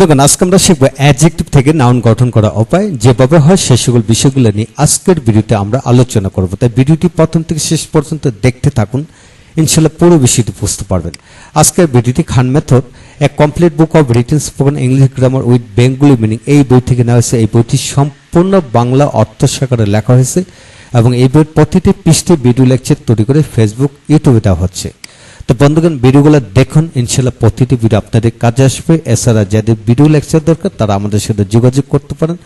দেখুন, আজকে আমরা শিখব অ্যাডজেক্টিভ থেকে নাউন গঠন করা উপায়। যেভাবে হয়, সে সকল বিষয়গুলো নিয়ে আজকের ভিডিওতে আমরা আলোচনা করব। তাই ভিডিওটি প্রথম থেকে শেষ পর্যন্ত দেখতে থাকুন। ইনশাল্লাহ পুরো বিষয়টি বুঝতে পারবেন। আজকের ভিডিওটি Khan method a complete book of written spoken English grammar with Bengali meaning এই বই থেকে নেওয়া হয়েছে। এই বইটি সম্পূর্ণ বাংলা অর্থ সাকারে লেখা হয়েছে এবং এই বইয়ের প্রতিটি পৃষ্ঠে ভিডিও লেকচার তৈরি করে ফেসবুক ইউটিউবে দেওয়া হচ্ছে। তো বন্ধুগণ, ভিডিওগুলো দেখুন, ইনশাল্লাহ প্রতিটি ভিডিও আপনাদের কাজে আসবে। এছাড়া যাদের ভিডিও লেকচার দরকার, তারা আমাদের সাথে যোগাযোগ করতে পারেন।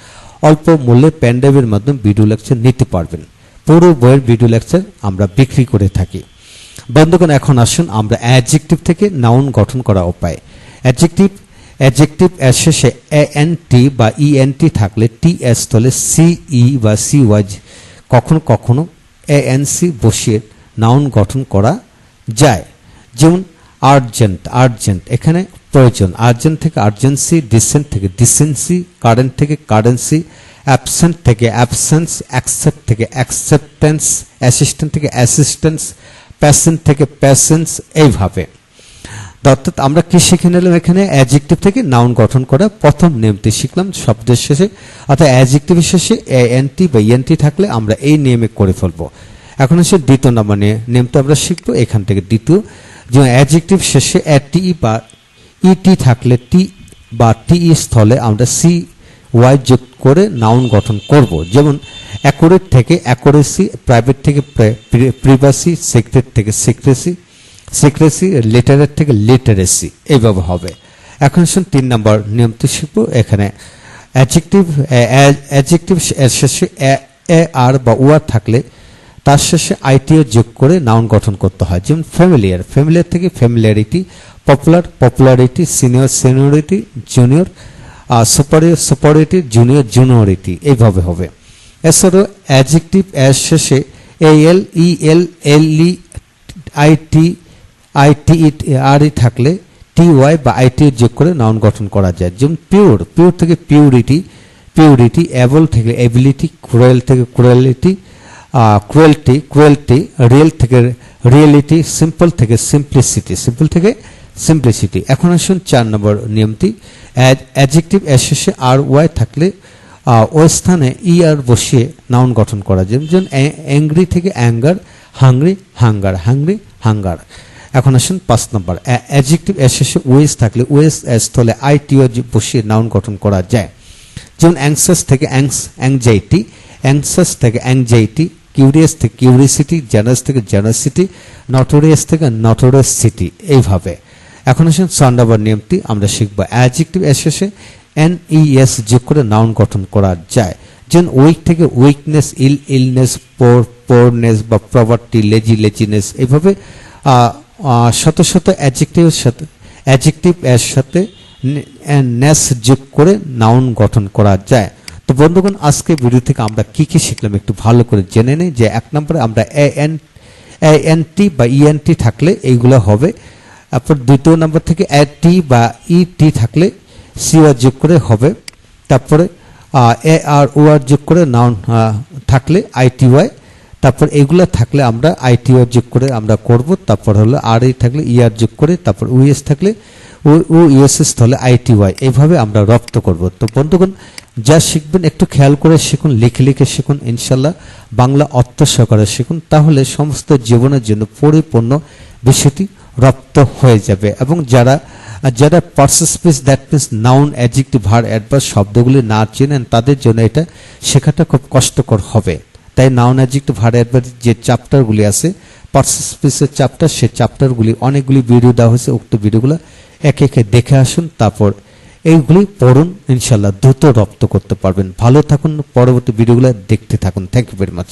অল্প মূল্যে প্যান্ডাইভের মাধ্যমে ভিডিও লেকচার নিতে পারবেন। পুরো বইয়ের ভিডিও লেকচার আমরা বিক্রি করে থাকি। বন্ধুগণ, এখন আসুন আমরা অ্যাডজেক্টিভ থেকে নাউন গঠন করা উপায়। অ্যাডজেক্টিভ অ্যাডজেক্টিভ এর শেষে এ এন টি বা ই এন টি থাকলে টি এস তলে সিই বা সি ওয়াই কখনো কখনো এ এন সি বসিয়ে নাউন গঠন করা যায়। যেমন আর্জেন্ট আর্জেন্ট এখানে প্রয়োজন। আর্জেন্ট থেকে আর্জেন্সি ডিসেন্ট থেকে ডিসেন্সি কারেন্ট থেকে কারেন্সি অ্যাবসেন্ট থেকে অ্যাবসেন্স অ্যাকসেপ্ট থেকে অ্যাকসেপ্টেন্স অ্যাসিস্ট্যান্ট থেকে অ্যাসিস্ট্যান্স প্যাসেন্ট থেকে প্যাসেন্স এইভাবে। অর্থাৎ আমরা কি শিখে নিলাম এখানে? অ্যাডজেক্টিভ থেকে নাউন গঠন করা। প্রথম নিয়মটি শিখলাম শব্দের শেষে। অর্থাৎ অ্যাডজেক্টিভের শেষে এ এনটি বা এনটি থাকলে আমরা এই নিয়মে করে ফেলব। এখন হচ্ছে দ্বিতীয় নাম্বার নিয়ে। নিয়মটা আমরা শিখব। এখান থেকে দ্বিতীয়। যে অ্যাডজেক্টিভ শেষে টি বা ইটি থাকলে টি বা টি স্থলে আমরা সি ওয়াই যোগ করে নাউন গঠন করব। যেমন অ্যাকোরেট থেকে অ্যাকোরেসি প্রাইভেট থেকে প্রিভাসি সিক্রেট থেকে সিক্রেসি সিক্রেসি লেটারের থেকে লিটারেসি এইভাবে হবে। এখন শুন, তিন নম্বর নিয়মটি শিখব। এখানে অ্যাডজেক্টিভ অ্যাডজেক্টিভ শেষে এ আর বা ওয়ার থাকলে তার শেষে আইটিও যোগ করে নাউন গঠন করতে হয়। যেমন ফ্যামিলিয়ার ফ্যামিলিয়ার থেকে familiarity popular popularity senior seniority junior superior superiority junior juniority এইভাবে হবে। এছাড়াও অ্যাডজেক্টিভ এর শেষে এল ই এল এল ই আইটি আইটি আর ই থাকলে টি ওয়াই বা আইটি যোগ করে নাউন গঠন করা যায়। যেমন পিওর পিওর থেকে পিউরিটি পিউরিটি অ্যাবল থেকে এবিলিটি ক্রুয়েল থেকে ক্রুয়েলিটি ক্রুয়েলটি ক্রুয়েলটি রিয়েল থেকে রিয়েলিটি সিম্পল থেকে সিম্পলিসিটি সিম্পল থেকে সিম্পলিসিটি এখন আসুন চার নম্বর নিয়মটি। অ্যাডজেক্টিভ এর আর ওয়াই থাকলে ওই স্থানে ই আর বসিয়ে নাউন গঠন করা যায়। যেমন অ্যাংরি থেকে anger hungry hunger hungry hunger এখন আসুন পাঁচ নম্বর। অ্যাডজেক্টিভ এর ওয়েস থাকলে ওয়েস স্থলে আই টি বসিয়ে নাউন গঠন করা যায়। যেমন অ্যাংসাস থেকে অ্যাংস অ্যাংজাইটি অ্যাংসাস থেকে অ্যাংজাইটি কিউরিয়াস থেকে কিউরিয়াসিটি জেনারেস থেকে জেনারেসিটি নটোরিয়াস থেকে নটোরিয়াস সিটি এইভাবে। এখন আসুন ছ নম্বর নিয়মটি, আমরা শিখব। অ্যাডজেক্টিভ এর শেষে এন ই এস যোগ করে নাউন গঠন করা যায়। যেন উইক থেকে weakness ill illness poor poorness বা প্রভার্টি লেজি লেজিনেস এইভাবে শত শত অ্যাডজেক্টিভের সাথে অ্যাডজেক্টিভ এর সাথে নেস যোগ করে নাউন গঠন করা যায়। তো বন্ধুগণ, আজকে ভিডিও থেকে আমরা কি কি শিখলাম একটু ভালো করে জেনে নেই যে এক নম্বরে আমরা A N A N T বা ইএনটি থাকলে এইগুলো হবে। তারপর দ্বিতীয় নম্বর থেকে এ টি বা ই টি থাকলে সিওয়ার যোগ করে হবে। তারপরে এ আর ও আর যোগ করে নাউন থাকলে আইটি ওয়াই তারপর এগুলা থাকলে আমরা আইটি ওয়াই যোগ করে আমরা করব। তারপর হলো আর ই থাকলে ইয়ার যোগ করে, তারপর ইউএস থাকলে ও ইউএসএস তাহলে আইটি ওয়াই, এইভাবে আমরা রপ্ত করব। তো বন্ধুগণ, যা শিখবেন, একটু খেয়াল করে শিখুন, লিখে লিখে শিখুন ইনশাল্লাহ বাংলা অর্থ সহকারে শিখুন, তাহলে সমস্ত জীবনের জন্য পরিপূর্ণ বিষয়টি রপ্ত হয়ে যাবে। এবং যারা যারা parts of speech that means noun adjective verb adverbs শব্দগুলি না চেনেন, তাদের জন্য এটা শেখাটা খুব কষ্টকর হবে। তাই নাউন অ্যাডজেক্টিভ ভার অ্যাডভার্স যে চ্যাপ্টারগুলি আছে পার্সেসপিসের চ্যাপ্টার সে চ্যাপ্টারগুলি অনেকগুলি ভিডিও দেওয়া হয়েছে, উক্ত ভিডিওগুলো একে একে দেখে আসুন, তারপর এইগুলি পড়ুন ইনশাল্লাহ দ্রুত রপ্ত করতে পারবেন। ভালো থাকুন, পরবর্তী ভিডিওগুলো দেখতে থাকুন। Thank you very much